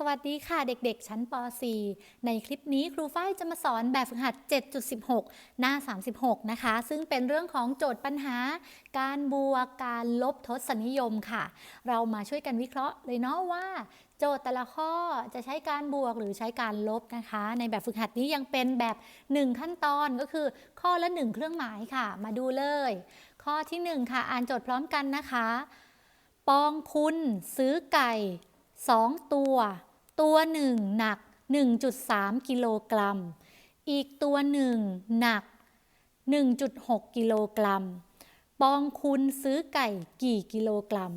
สวัสดีค่ะเด็กๆ ชั้นป .4 ในคลิปนี้ครูฝ้ายจะมาสอนแบบฝึกหัด 7.16 หน้า 36 นะคะ ซึ่งเป็นเรื่องของโจทย์ปัญหา การบวกการลบทศนิยมค่ะ เรามาช่วยกันวิเคราะห์เลยเนาะว่า โจทย์แต่ละข้อจะใช้การบวกหรือใช้การลบนะคะ ในแบบฝึกหัดนี้ยังเป็นแบบ 1 ขั้นตอนก็คือข้อละ 1 เครื่องหมายค่ะ มาดูเลย ข้อที่ 1 ค่ะ อ่านโจทย์พร้อมกันนะคะ ปองคุณซื้อไก่ 2 ตัว ตัวหนึ่งหนัก 1.3 กิโลกรัม อีกตัวหนึ่งหนัก 1.6 กิโลกรัม ปองคุณซื้อไก่กี่กิโลกรัม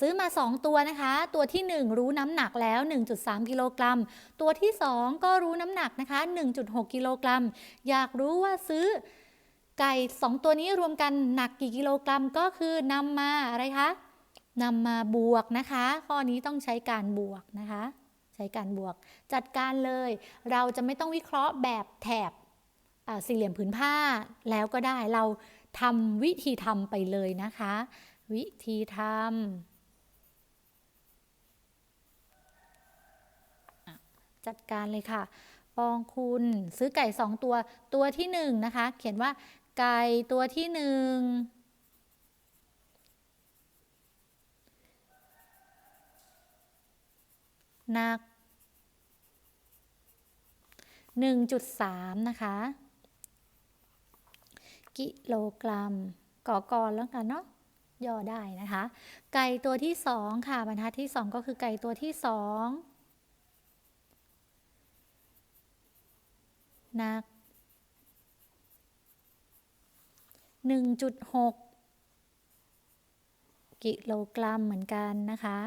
ซื้อมา 2 ตัวนะคะ ตัวที่ 1 รู้น้ำหนักแล้ว 1.3 กิโลกรัม ตัวที่ 2 ก็รู้น้ำหนักนะคะ 1.6 กิโลกรัม อยากรู้ว่าซื้อไก่ 2 ตัวนี้รวมกันหนักกี่กิโลกรัมก็คือนำมาอะไรคะนำมาบวกนะคะ ข้อนี้ต้องใช้การบวกนะคะ ช้การบวก จัดการเลย เราจะไม่ต้องวิเคราะห์แบบแถบสี่เหลี่ยมผืนผ้าแล้วก็ได้เราทำวิธีทำไปเลยนะคะ วิธีทำจัดการเลยค่ะ ปองคุณซื้อไก่สองตัวตัวที่หนึ่งนะคะ เขียนว่าไก่ตัวที่หนึ่งหนัก 1.3 นะคะ กิโลกรัมก่อกอนแล้วกันเนาะย่อได้นะคะ ไก่ตัวที่2ค่ะบรรทัดที่2ก็คือไก่ตัวที่2หนัก 1.6 กิโลกรัมเหมือนกันนะคะ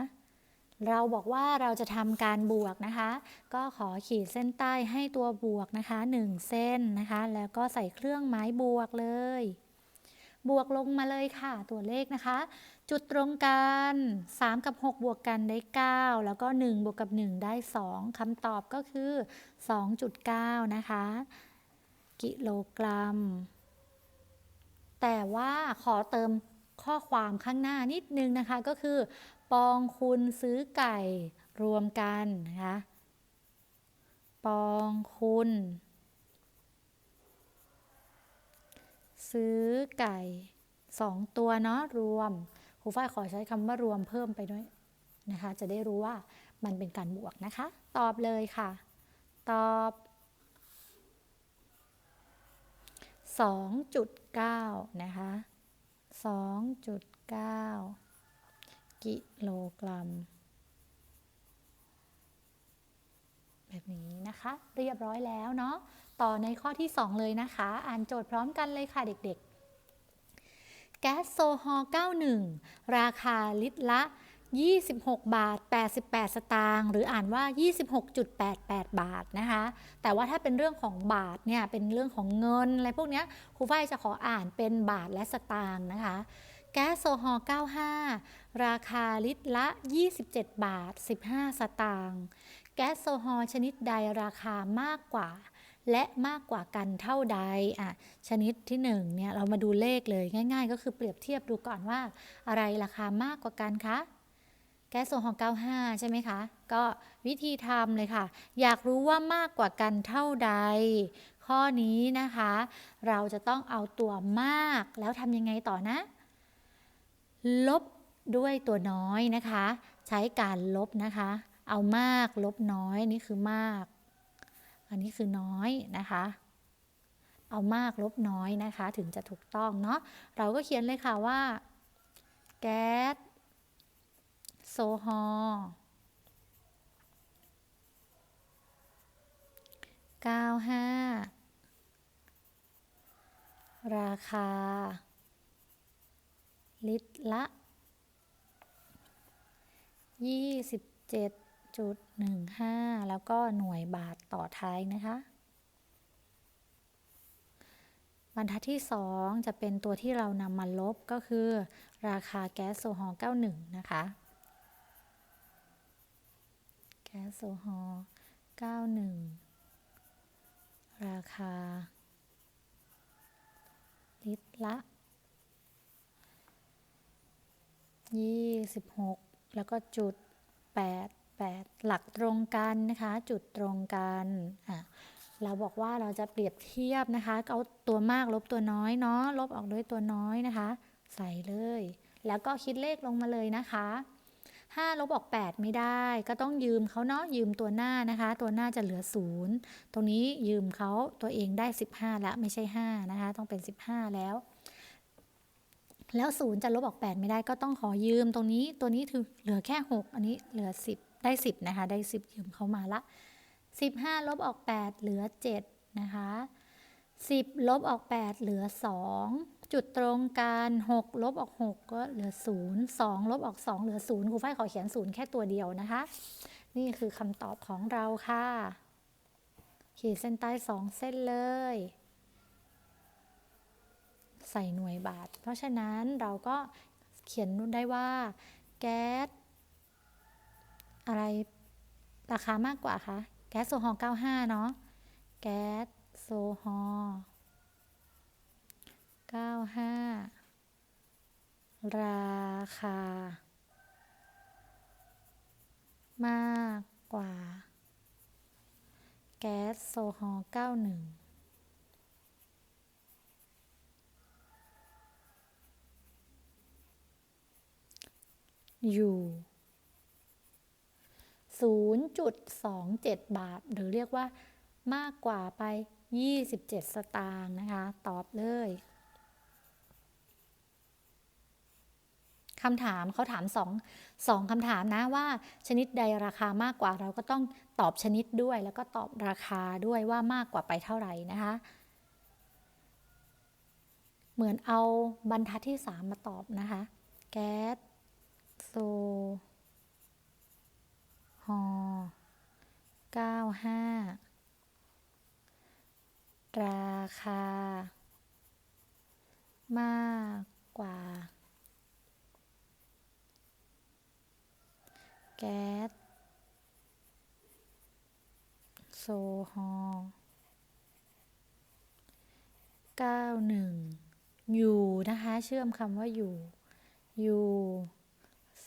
เราบอกว่าเราจะทำการบวกนะคะ ก็ขอขีดเส้นใต้ให้ตัวบวกนะคะ 1 เส้นนะคะ แล้วก็ใส่เครื่องหมายบวกเลย บวกลงมาเลยค่ะ ตัวเลขนะคะ จุดตรงกัน 3 กับ 6 บวกกันได้ 9 แล้วก็ 1 บวกกับ 1 ได้ 2คำตอบก็คือ 2.9 นะคะ กิโลกรัม แต่ว่าขอเติมข้อความข้างหน้านิดนึงนะคะก็คือ ปองคุณซื้อไก่รวมกันนะคะ ปองคุณ ซื้อไก่สองตัวเนาะรวมครูฝ้ายขอใช้คำว่ารวมเพิ่มไปด้วยนะคะ จะได้รู้ว่ามันเป็นการบวกนะคะ ตอบเลยค่ะ ตอบ 2.9 นะคะ 2.9 กิโลกรัม แบบนี้นะคะ เรียบร้อยแล้วเนาะต่อในข้อที่ 2 เลยนะคะ อ่านโจทย์พร้อมกันเลยค่ะเด็กๆ แก๊สโซฮอล์91 ราคาลิตรละ 26 บาท 88 สตางค์หรืออ่านว่า 26.88 บาทนะคะ แต่ว่าถ้าเป็นเรื่องของบาทเนี่ยเป็นเรื่องของเงินอะไรพวกนี้ครูฝ้ายจะขออ่านเป็นบาทและสตางค์นะคะ แก๊สโซฮอล์95 ราคาลิตรละ 27 บาท 15 สตางค์ แก๊สโซฮอล์ชนิดใดราคามากกว่า และมากกว่ากันเท่าใด อะ ชนิดที่1เนี่ยเรามาดูเลขเลยง่าย ๆ ก็คือเปรียบเทียบดูก่อนว่า อะไรราคามากกว่ากันคะแก๊สโซฮอล์95 ใช่ไหมคะ ก็วิธีทำเลยค่ะ อยากรู้ว่ามากกว่ากันเท่าใด ข้อนี้นะคะ เราจะต้องเอาตัวมากแล้วทำยังไงต่อนะ ลบด้วยตัวน้อยนะคะ ใช้การลบนะคะ เอามากลบน้อยนี่คือมาก อันนี้คือน้อยนะคะ เอามากลบน้อยนะคะ ถึงจะถูกต้องเนาะเราก็เขียนเลยค่ะว่าแก๊สโซฮอล์95 ราคา ลิตรละ 27.15 แล้วก็หน่วยบาทต่อท้ายนะคะ บรรทัดที่ 2 จะเป็นตัวที่เรานำมาลบก็คือ ราคาแก๊สโซฮอล์91 นะคะ แก๊สโซฮอล์91 ราคา ลิตรละ 26แล้วก็จุด8 8หลักตรงกันนะคะ จุดตรงกันอะเราบอกว่าเราจะเปรียบเทียบนะคะเอาตัวมากลบตัวน้อยเนาะลบออกด้วยตัวน้อยนะคะ ใส่เลย แล้วก็คิดเลขลงมาเลยนะคะ5ลบออก 8 ไม่ได้ ก็ต้องยืมเขาเนาะยืมตัวหน้านะคะ ตัวหน้าจะเหลือ 0 ตรงนี้ยืมเขาตัวเองได้ 15แล้วไม่ใช่ 5 นะคะ ต้องเป็น 15 แล้ว แล้ว0จะลบออก 8 ไม่ได้ก็ต้องขอยืมตรงนี้ตัวนี้ถือเหลือแค่ 6 อันนี้เหลือ 10 ได้ 10 นะคะ ได้ 10 ยืมเขามาละ 15 ลบออก 8 เหลือ 7 นะคะ 10 ลบออก 8 เหลือ 2 จุดตรงกัน 6 ลบออก 6 ก็เหลือ 0 2 ลบออก 2 เหลือ 0ครูฝ้ายขอเขียน 0 แค่ตัวเดียวนะคะ นี่คือคำตอบของเราค่ะ ขีดเส้นใต้ 2 เส้นเลย ใส่หน่วยบาท เพราะฉะนั้นเราก็เขียนได้ว่า แก๊สอะไรราคามากกว่าคะ แก๊สโซฮอล์95 เนาะ แก๊สโซฮอล์95 ราคา มากกว่า แก๊สโซฮอล์91 อยู่ 0.27 บาท หรือเรียกว่ามากกว่าไป 27 สตางค์นะคะ ตอบเลยคำถามเขาถามสองสองคำถามนะว่า ชนิดใดราคามากกว่าเราก็ต้องตอบชนิดด้วย แล้วก็ตอบราคาด้วยว่ามากกว่าไปเท่าไหร่นะคะ เหมือนเอาบรรทัดที่ 3 มาตอบนะคะ แก๊ส โซ ฮอ95ราคา มากกว่า แก๊สโซฮอ91 อยู่นะคะ เชื่อมคำว่าอยู่ อยู่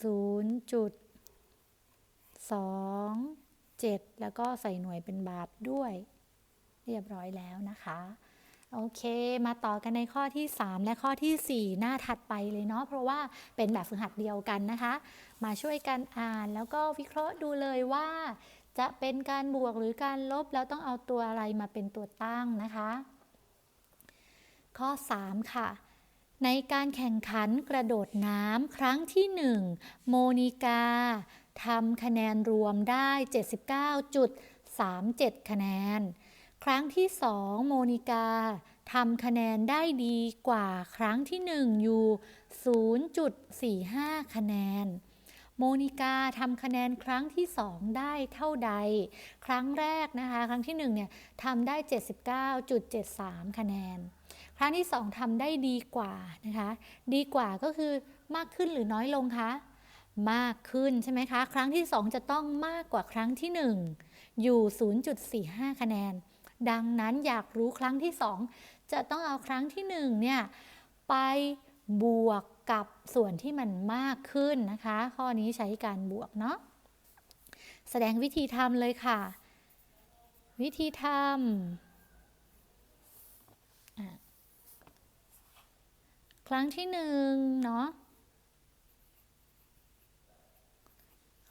0.27แล้วก็ใส่หน่วยเป็นบาทด้วย เรียบร้อยแล้วนะคะ โอเค มาต่อกันในข้อที่ 3 และข้อที่ 4 หน้าถัดไปเลยเนาะเพราะว่าเป็นแบบฝึกหัดเดียวกันนะคะ มาช่วยกันอ่านแล้วก็วิเคราะห์ดูเลยว่า จะเป็นการบวกหรือการลบแล้วต้องเอาตัวอะไรมาเป็นตัวตั้งนะคะ ข้อ 3 ค่ะ ในการแข่งขันกระโดดน้ำครั้งที่ 1 โมนิกาทำคะแนนรวมได้ 79.37 คะแนน ครั้งที่ 2 โมนิกาทำคะแนนได้ดีกว่าครั้งที่ 1 อยู่ 0.45 คะแนน โมนิกาทำคะแนนครั้งที่ 2 ได้เท่าใด ครั้งแรกนะคะ ครั้งที่1เนี่ยทำได้ 79.73 คะแนน ครั้งที่2ทำได้ดีกว่านะคะ ดีกว่าก็คือมากขึ้นหรือน้อยลงคะ มากขึ้นใช่ไหมคะ ครั้งที่2จะต้องมากกว่าครั้งที่1อยู่ 0.45 คะแนน ดังนั้นอยากรู้ครั้งที่2จะต้องเอาครั้งที่1เนี่ยไปบวกกับส่วนที่มันมากขึ้นนะคะ ข้อนี้ใช้การบวกเนาะแสดงวิธีทำเลยค่ะ วิธีทำ ครั้งที่หนึ่งเนาะ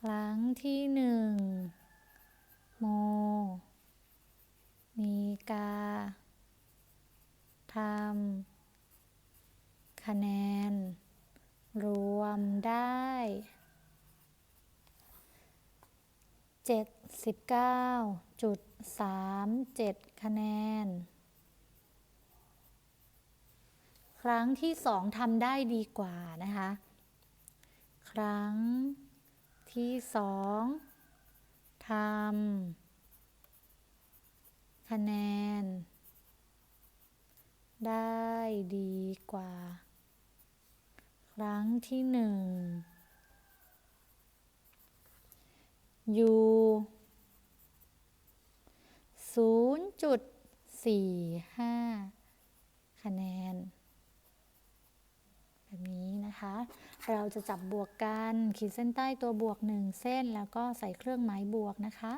ครั้งที่หนึ่งโมนิกาทำคะแนน รวมได้79.37คะแนน ครั้งที่สองทำได้ดีกว่านะคะ ครั้งที่สองทำคะแนน ได้ดีกว่า ครั้งที่หนึ่งอยู่0.45 คะแนน นะคะ เราจะจับบวกกัน ขีดเส้นใต้ตัวบวก 1 เส้น แล้วก็ใส่เครื่องหมายบวกนะคะ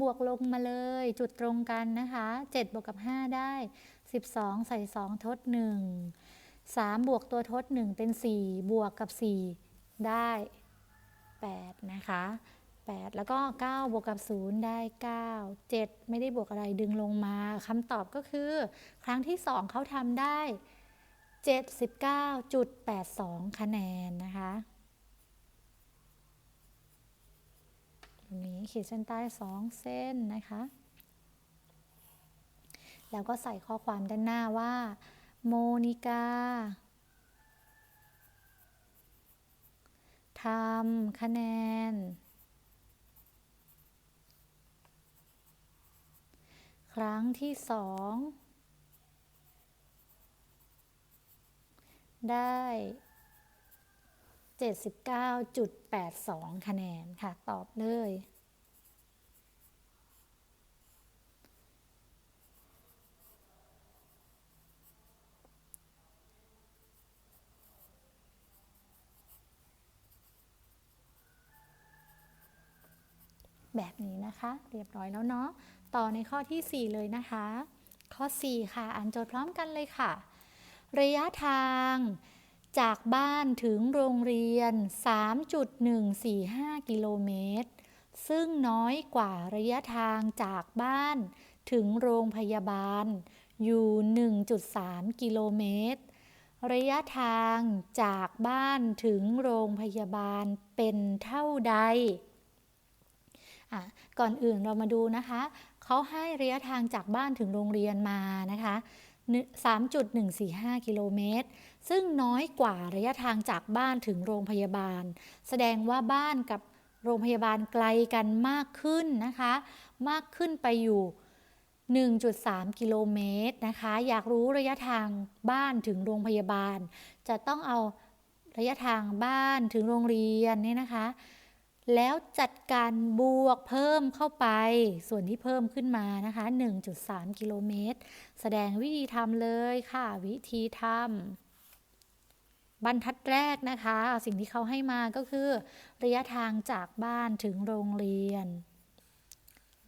บวกลงมาเลยจุดตรงกันนะคะ 7 บวกกับ 5 ได้ 12 ใส่ 2 ทด 1 3 บวกตัวทด 1 เป็น 4 บวกกับ 4 ได้ 8 นะคะ 8 แล้วก็ 9 บวกกับ 0 ได้ 9 7 ไม่ได้บวกอะไรดึงลงมาคำตอบก็คือ ครั้งที่ 2เขาทำได้ 79.82 คะแนนนะคะตรงนี้ขีดเส้นใต้ 2 เส้นนะคะ แล้วก็ใส่ข้อความด้านหน้าว่า โมนิกาทำคะแนน ครั้งที่สอง ได้ 79.82 คะแนนค่ะ ตอบเลย แบบนี้นะคะ เรียบร้อยแล้วเนาะ ต่อในข้อที่ 4 เลยนะคะ ข้อ 4 ค่ะ อ่านโจทย์พร้อมกันเลยค่ะ ระยะทาง จากบ้านถึงโรงเรียน 3.145 กิโลเมตร ซึ่งน้อยกว่าระยะทางจากบ้านถึงโรงพยาบาล อยู่ 1.3 กิโลเมตร ระยะทางจากบ้านถึงโรงพยาบาลเป็นเท่าใดอะก่อนอื่นเรามาดูนะคะ เขาให้ระยะทางจากบ้านถึงโรงเรียนมานะคะ 3.145 กิโลเมตร ซึ่งน้อยกว่าระยะทางจากบ้านถึงโรงพยาบาล แสดงว่าบ้านกับโรงพยาบาลไกลกันมากขึ้นนะคะ มากขึ้นไปอยู่ 1.3 กิโลเมตรนะคะ อยากรู้ระยะทางบ้านถึงโรงพยาบาล จะต้องเอาระยะทางบ้านถึงโรงเรียนเนี่ยนะคะ แล้วจัดการบวกเพิ่มเข้าไป ส่วนที่เพิ่มขึ้นมานะคะ 1.3 กิโลเมตร แสดงวิธีทำเลยค่ะ วิธีทำบรรทัดแรกนะคะ สิ่งที่เขาให้มาก็คือ ระยะทางจากบ้านถึงโรงเรียน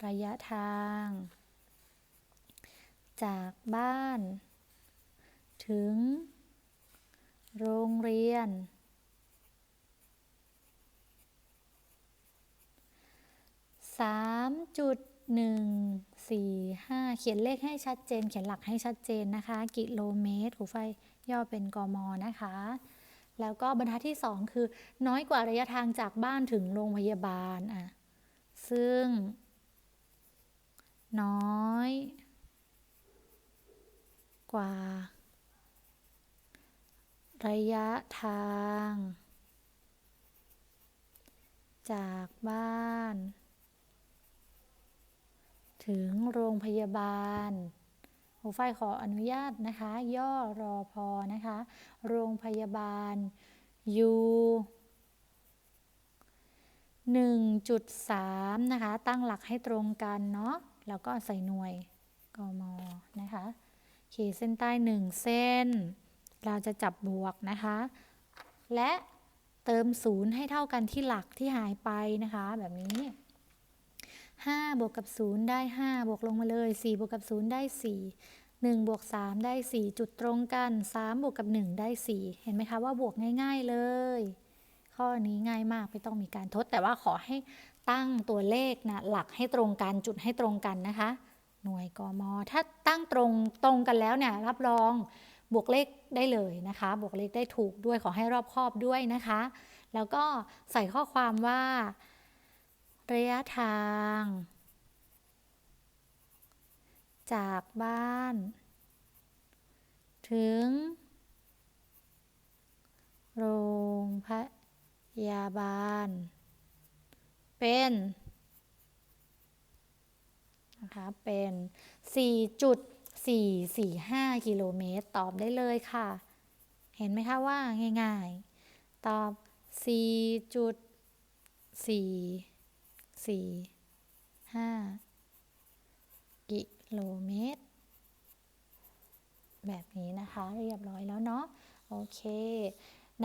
ระยะทาง จากบ้าน ถึง โรงเรียน สามจุดหนึ่งสี่ห้าเขียนเลขให้ชัดเจน เขียนหลักให้ชัดเจนนะคะ กิโลเมตรครูไฟย่อเป็นกมนะคะ แล้วก็บรรทัดที่สองคือ น้อยกว่าระยะทางจากบ้านถึงโรงพยาบาลอะซึ่ง น้อย กว่า ระยะทาง จากบ้าน ถึงโรงพยาบาลครูฝ้ายขออนุญาตนะคะ ย่อรอพอนะคะ โรงพยาบาลยู่1.3 นะคะ ตั้งหลักให้ตรงกันเนาะแล้วก็ใส่หน่วยกมนะคะขีดเส้นใต้ 1 เส้น เราจะจับบวกนะคะ และเติมศูนย์ให้เท่ากันที่หลักที่หายไปนะคะ แบบนี้ 5 บวกกับ 0 ได้ 5 บวกลงมาเลย 4 บวกกับ 0 ได้ 4 1 บวก 3 ได้ 4 จุดตรงกัน 3 บวกกับ 1 ได้ 4 เห็นไหมคะว่าบวกง่าย ๆเลย ข้อนี้ง่ายมากไม่ต้องมีการทด แต่ว่าขอให้ตั้งตัวเลขนะหลักให้ตรงกันจุดให้ตรงกันนะคะ หน่วยกม ถ้าตั้งตรงตรงกันแล้วเนี่ยรับรองบวกเลขได้เลยนะคะ บวกเลขได้ถูกด้วยขอให้รอบคอบด้วยนะคะ แล้วก็ใส่ข้อความว่า ระยะทาง จากบ้าน ถึง โรงพยาบาล เป็นนะคะเป็น 4.445 กิโลเมตร ตอบได้เลยค่ะ เห็นไหมคะว่าง่าย ๆ ตอบ 4.445กิโลเมตร แบบนี้นะคะ เรียบร้อยแล้วเนาะโอเค